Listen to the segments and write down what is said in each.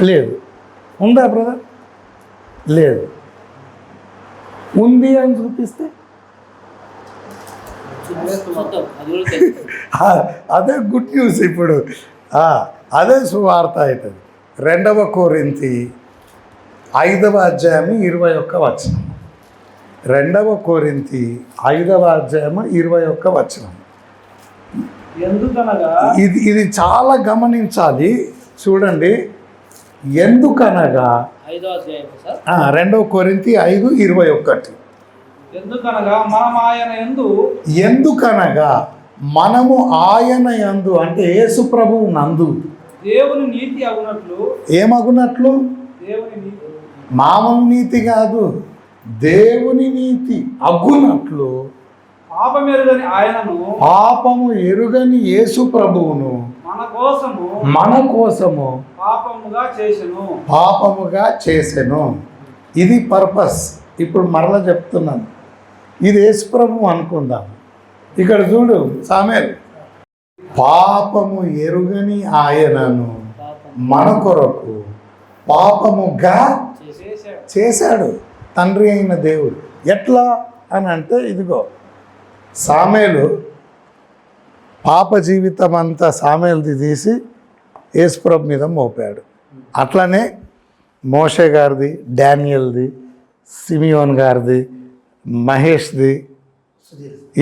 లేదు. ఉందా బ్రదర్? లేదు. ఉంది అని చూపిస్తే? అది గుడ్ న్యూస్ ఇప్పుడు. ఆ, అదే సువార్త అవుతుంది. రెండవ కోరింతి ఐదవ అధ్యాయము ఇరవై ఒక్క వచనం. రెండవ కోరింతి ఐదవ అధ్యాయము ఇరవై ఒక్క వచనం. ఎందుకనగా? ఇది ఇది చాలా గమనించాలి. చూడండి. ఎందుకనగా రెండవ కోరింతి ఐదు ఇరవై ఒకటి. ఎందుకనగా మనం ఆయన ఎందు ఎందుకనగా మనము ఆయన యందు అంటే యేసు ప్రభువు నందు దేవుని నీతి అవునట్లు ఏమగునట్లు? దేవుని నీతి. మామూలు నీతి కాదు దేవుని నీతి అగునట్లు పాపమెరుగని ఆయనను పాపము ఎరుగని యేసు ప్రభువును మన కోసము పాపముగా చేసెను. పాపముగా చేసెను. ఇది పర్పస్. ఇప్పుడు మరలా చెప్తున్నాను. ఇది యేసు ప్రభువు అనుకుందాం. ఇక్కడ చూడు సామెల్. పాపము ఎరుగని ఆయనను మన కొరకు పాపముగా చేశాడు తండ్రి అయిన దేవుడు. ఎట్లా అని అంటే ఇదిగో సామేలు పాప జీవితం అంతా సామెలది తీసి యేసుప్రభు మీద మోపాడు. అట్లనే మోషే గారిది డానియల్ది సిమియోన్ గారిది మహేష్ది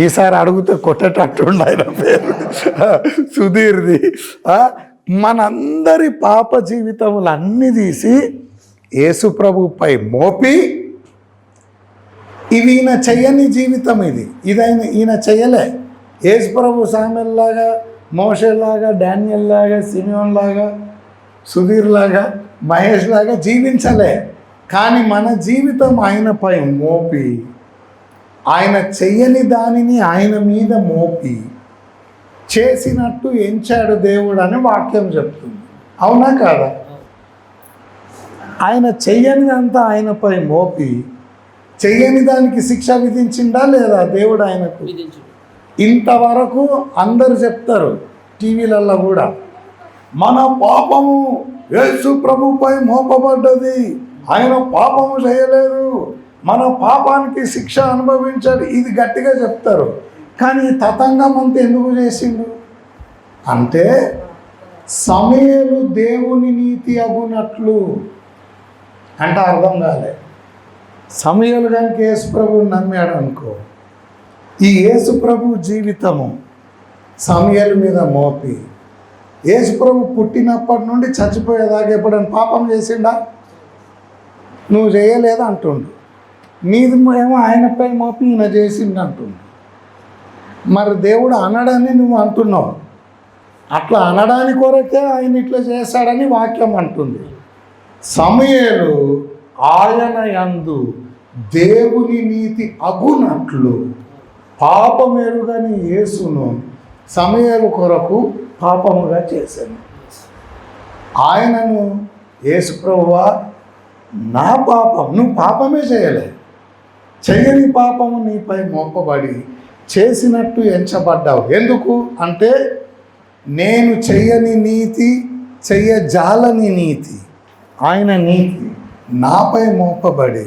ఈసారి అడిగితే కొట్టేటట్టు ఆయన పేరు. సుధీర్ది మనందరి పాప జీవితములు అన్నీ తీసి యేసుప్రభుపై మోపి ఇవి ఈయన చెయ్యని జీవితం ఇది. ఇదైనా ఈయన చెయ్యలే యేసుప్రభు సామెల్లాగా మోషేలాగా డానియల్ లాగా సిమియోన్ లాగా సుధీర్ లాగా మహేష్ లాగా జీవించలే. కానీ మన జీవితం ఆయనపై మోపి. ఆయన చెయ్యని దానిని ఆయన మీద మోపి. చేసినట్టు ఎంచాడు దేవుడు అని వాక్యం చెప్తుంది. అవునా కాదా? ఆయన చెయ్యనిదంతా ఆయనపై మోపి. చెయ్యని దానికి శిక్ష విధించిందా లేదా దేవుడు ఆయనకు? విధించుడు. ఇంతవరకు అందరు చెప్తారు టీవీలల్లో కూడా. మన పాపము యేసు ప్రభుపై మోపబడ్డది. ఆయన పాపము చేయలేదు. మన పాపానికి శిక్ష అనుభవించాడు. ఇది గట్టిగా చెప్తారు. కానీ తతంగం అంత ఎందుకు చేసిండు? అంటే సమయలు దేవుని నీతి అగునట్లు. అంటే అర్థం కాలే. సమయలు కనుక యేసు ప్రభువుని నమ్మాడు అనుకో ఈ యేసుప్రభు జీవితము సమయాల మీద మోపి. యేసుప్రభు పుట్టినప్పటి నుండి చచ్చిపోయేదాకా ఎప్పుడైనా పాపం చేసిండా? నువ్వు చేయలేదు అంటుండు. నీది ఏమో ఆయనపై మోపి ఈయన చేసిండు అంటుండు. మరి దేవుడు అనడని నువ్వు అంటున్నావు. అట్లా అనడానికి కొరకే ఆయన ఇట్లా చేశాడని వాక్యం అంటుంది. సమయలు ఆయన యందు దేవుని నీతి అగునట్లు పాపమెరుగని యేసును సమయలు కొరకు పాపముగా చేశాను. ఆయనను యేసు ప్రభువా నా పాపం నువ్వు పాపమే చేయలే. చేయని పాపము నీపై మోపబడి చేసినట్టు ఎంచబడ్డావు. ఎందుకు? అంటే నేను చెయ్యని నీతి చెయ్యజాలని నీతి. ఆయన నీతి నాపై మోపబడి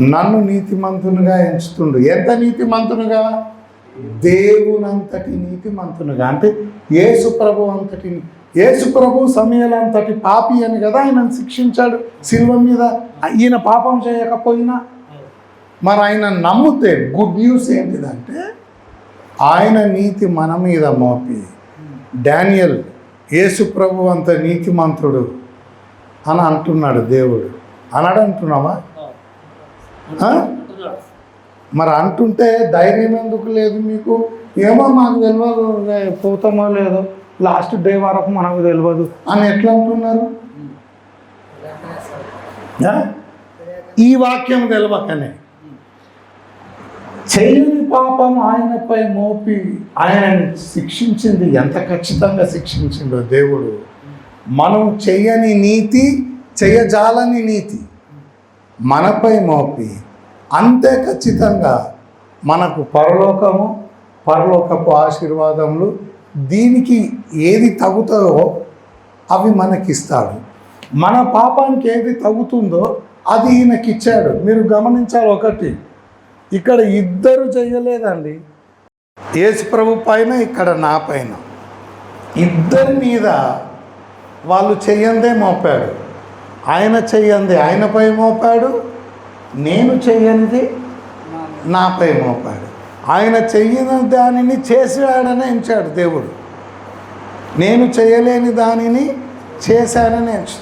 నన్ను నీతిమంతునిగా ఎంచుతుండు. ఎంత నీతిమంతునిగా? దేవునంతటి నీతిమంతునిగా. అంటే యేసు ప్రభు అంతటి యేసు ప్రభు సమయాలంతటి పాపి అని కదా ఆయనను శిక్షించాడు. శిల్వ మీద ఈయన పాపం చేయకపోయినా. మరి ఆయన నమ్మితే గుడ్ న్యూస్ ఏంటిదంటే ఆయన నీతి మన మీద మోపి. డానియల్ యేసు ప్రభు అంత నీతిమంతుడు అని అంటున్నాడు దేవుడు. అనడంటున్నావా మరి అంటుంటే ధైర్యం ఎందుకు లేదు మీకు? ఏమో మాకు తెలియదు పోతామో లేదో. లాస్ట్ డే వరకు మనకు తెలియదు అని ఎట్లా అంటున్నారు? ఈ వాక్యం తెలియకనే చేయని పాపం ఆయనపై మోపి ఆయన శిక్షించింది ఎంత ఖచ్చితంగా శిక్షించిందో దేవుడు. మనం చెయ్యని నీతి చెయ్యజాలని నీతి. మనపై మోపి అంతే ఖచ్చితంగా మనకు పరలోకము పరలోకపు ఆశీర్వాదములు దీనికి ఏది తగుతాయో అవి మనకిస్తాడు. మన పాపానికి ఏది తగ్గుతుందో అది ఈయనకి ఇచ్చాడు మీరు గమనించాలి ఒకటి ఇక్కడ ఇద్దరు చేయలేదండి యేసుప్రభు పైన ఇక్కడ నా పైన. ఇద్దరి మీద వాళ్ళు చెయ్యందే మోపాడు. ఆయన చెయ్యంది ఆయనపై మోపాడు నేను చెయ్యనిది నాపై మోపాడు. ఆయన చెయ్యని దానిని చేసాడని ఎంచాడు దేవుడు. నేను చేయలేని దానిని చేశానని ఎంచు